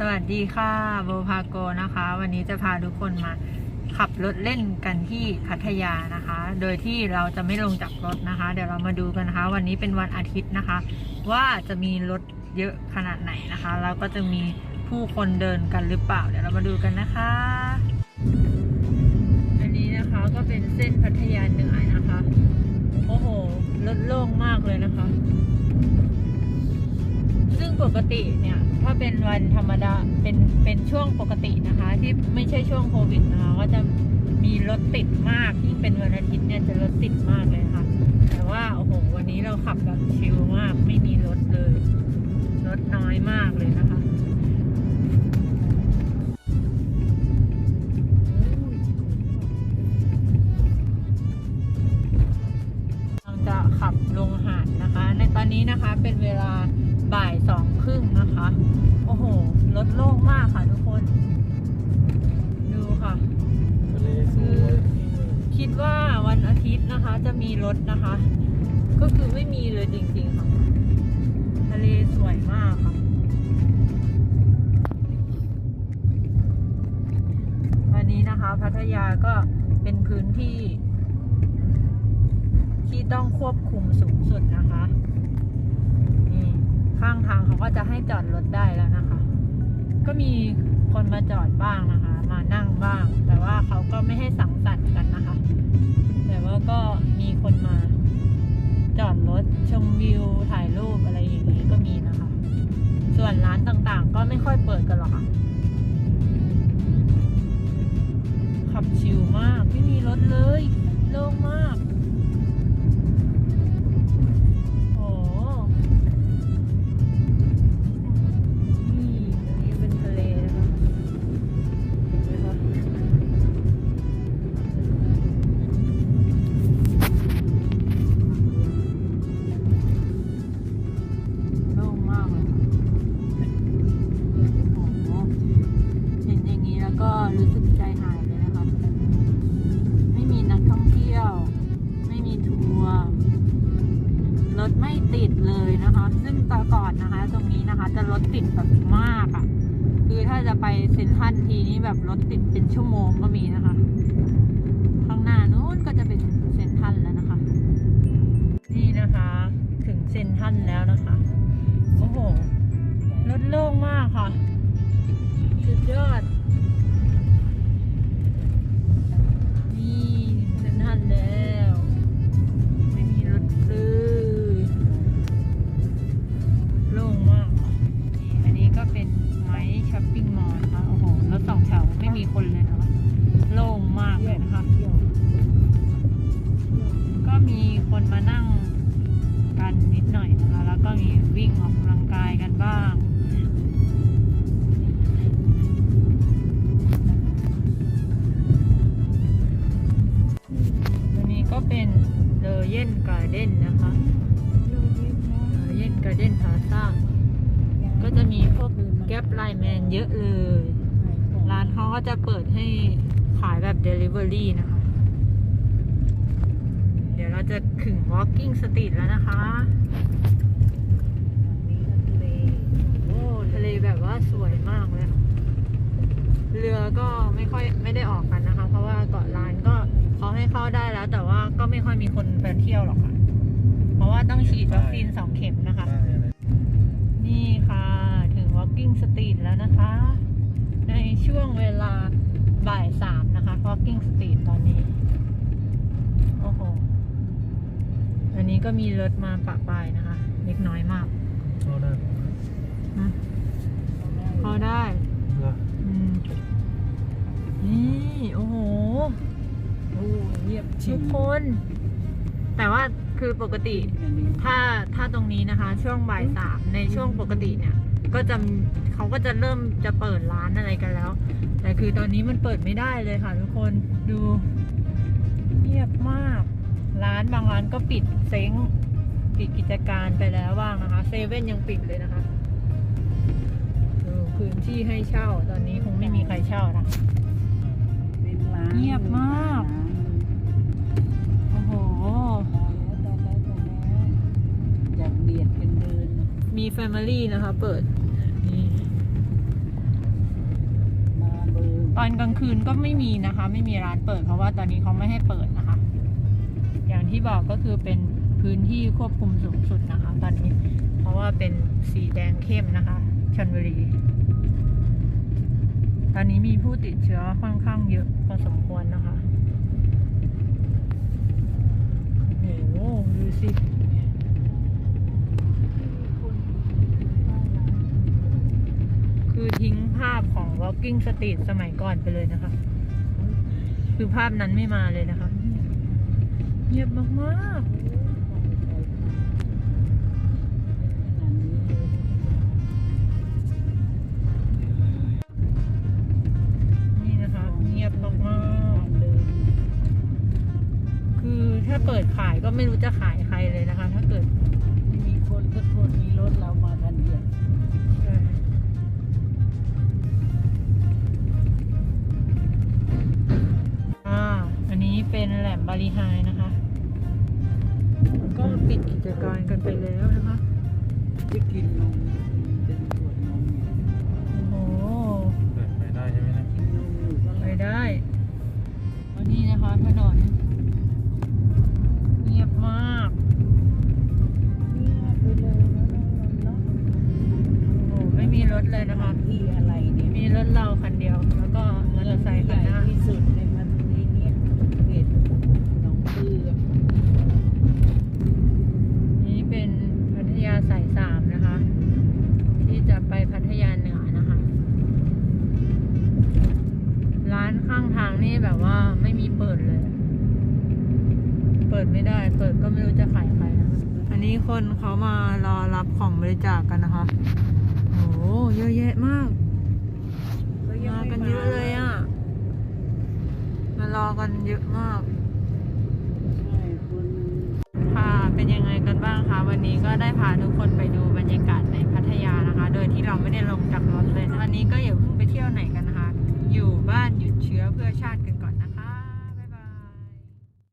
สวัสดีค่ะโบพาโกนะคะ วันนี้จะพาทุกคนมาขับรถเล่นกันที่พัทยานะคะ โดยที่เราจะไม่ลงจากรถนะคะ เดี๋ยวเรามาดูกันนะคะ วันนี้เป็นวันอาทิตย์นะคะ ว่าจะมีรถเยอะขนาดไหนนะคะแล้วก็จะมีผู้คนเดินกันหรือเปล่า เดี๋ยวเรามาดูกันนะคะ อันนี้นะคะก็เป็นเส้นพัทยาเหนือนะคะโอ้โหรถโล่งมากเลยนะคะ ปกติเนี่ย ถ้าเป็นวันธรรมดาเป็นเป็นช่วงปกตินะคะ ที่ไม่ใช่ช่วงโควิดนะคะก็จะมีรถติดมากยิ่งเป็นวันอาทิตย์เนี่ยจะรถติดมากเลยนะคะแต่ว่าโอ้โหวันนี้เราขับแบบชิลมากไม่มีรถเลยรถน้อยมากเลยนะคะกำลังจะขับลงหาดนะคะ ในตอนนี้นะคะเป็นเวลา บ่ายสองครึ่งนะคะ โอ้โห รถโล่งมากค่ะทุกคน ดูค่ะ คือคิดว่าวันอาทิตย์นะคะ จะมีรถนะคะ ก็คือไม่มีเลยจริงๆค่ะ ทะเลสวยมากค่ะ วันนี้นะคะพัทยาก็เป็นพื้นที่ ที่ต้องควบคุมสูงสุดนะคะ ข้างทางเขาก็จะให้จอดรถได้แล้วนะคะ ก็มีคนมาจอดบ้างนะคะ มานั่งบ้าง แต่ว่าเขาก็ไม่ให้สังสรรค์กันนะคะ แต่ว่าก็มีคนมาจอดรถชมวิวถ่ายรูปอะไรอย่างนี้ก็มีนะคะ ส่วนร้านต่างๆ ก็ไม่ค่อยเปิดกันหรอกค่ะขับชิลมาก ไม่มีรถเลย โล่งมาก รู้สึกใจหายเลยนะคะไม่มีนักท่องเที่ยว ไม่มีทัวร์รถไม่ติดเลยนะคะ ซึ่งต่ก่อนนะคะ ตรงนี้นะคะ จะรถติดแบบมากอะ่ะ คือถ้าจะไปเซ็นทรัลทีนี้แบบรถติดเป็นชั่วโมงก็มีนะคะ ข้างหน้านู้นก็จะเป็นเซ็นทรัลแล้วนะคะ นี่นะคะ ถึงเซ็นทรัลแล้วนะคะ โอ้โหรถโล่งมากค่ะ เยนการ์เด้นพาซ่าก็จะมีพวกแก๊ปไลแมนเยอะเลย ร้านเขาก็จะเปิดให้ขายแบบ Delivery นะคะ เดี๋ยวเราจะถึง Walking Street แล้วนะคะโอ้ทะเลแบบว่าสวยมากเลย เรือก็ไม่ค่อยไม่ได้ออกกันนะคะ เพราะว่าเกาะล้านก็เขาให้เข้าได้แล้ว แต่ว่าก็ไม่ค่อยมีคนไปเที่ยวหรอกค่ะ เพราะว่าต้องฉีดวัคซีนสองเข็มนะคะ ง Walking Street แล้วนะคะ ในช่วงเวลาบ่ายสามนะคะ Walking Street ตอนนี้ โอ้โห อันนี้ก็มีรถมาปะปายนะคะ เล็กน้อยมากเข้าได้นะเข้าได้เหรออืมนี่ โอ้โหโอ้เงียบทุกคน แต่ว่าคือปกติ ถ้าถ้าตรงนี้นะคะ ช่วงบ่ายสามในช่วงปกติเนี่ย ก็จะเขาก็จะเริ่มจะเปิดร้านอะไรกันแล้ว แต่คือตอนนี้มันเปิดไม่ได้เลยค่ะทุกคนดูเงียบมาก ร้านบางร้านก็ปิดเซ้งปิดกิจการไปแล้วบ้างนะคะเซเว่นยังปิดเลยนะคะดูพื้นที่ให้เช่าตอนนี้คงไม่มีใครเช่านะเงียบมาก Family นะคะเปิดนี่อนกลางคืนก็ไม่มีนะคะ ไม่มีร้านเปิดเพราะว่าตอนนี้เขาไม่ให้เปิดนะคะ อย่างที่บอกก็คือเป็นพื้นที่ควบคุมสูงสุดนะคะ ตอนนี้ เพราะว่าเป็นสีแดงเข้มนะคะชนบุรี ตอนนี้มีผู้ติดเชื้อค่อนข้างเยอะพอสมควรนะคะโอ้โหดูสิ คือทิ้งภาพของ Walking Street สมัยก่อนไปเลยนะคะ คือภาพนั้นไม่มาเลยนะคะ เงียบมากๆนี่นะคะเงียบมากๆคือถ้าเปิดขายก็ไม่รู้จะขายใครเลยนะคะ ถ้าเกิดไม่มีคนสักคนมีรถเรา ลมบาลีไฮนะคะ ก็ปิดกิจการกันไปแล้วนะคะที่กินนมเป็นขวดนมเนี่ยโอ้โหเปิดไปได้ใช่ไหมนะกินนมอยู่ก็ไปเลยได้ วันนี้นะคะถนนเงียบมากเนี่ยไปเลยนะน้องๆเนาะโอ้โหไม่มีรถเลยนะคะ ที่อะไรเนี่ย มีรถเราคันเดียวแล้วก็มอเตอร์ไซค์คันหน้า ที่สุดในมันนี้เนี่ยเห็ดหนองเบือ นี่เป็นพัทยา สายสามนะคะ ที่จะไปพัทยาเหนือนะคะ ร้านข้างทางนี่แบบว่าไม่มีเปิดเลย เปิดไม่ได้ เปิดก็ไม่รู้จะขายใครนะคะอันนี้คนเขามารอรับของบริจาคกันนะคะโอ้โหเยอะแยะมากมากันเยอะเลยอะ มารอกันเยอะมาก ใช่คน ค่ะ เป็นยังไงกันบ้างคะ วันนี้ก็ได้พาทุกคนไปดูบรรยากาศในพัทยานะคะ โดยที่เราไม่ได้ลงจากรถเลยวันนี้ก็อย่าเพิ่งไปเที่ยวไหนกันนะคะ อยู่บ้านหยุดเชื้อเพื่อชาติกัน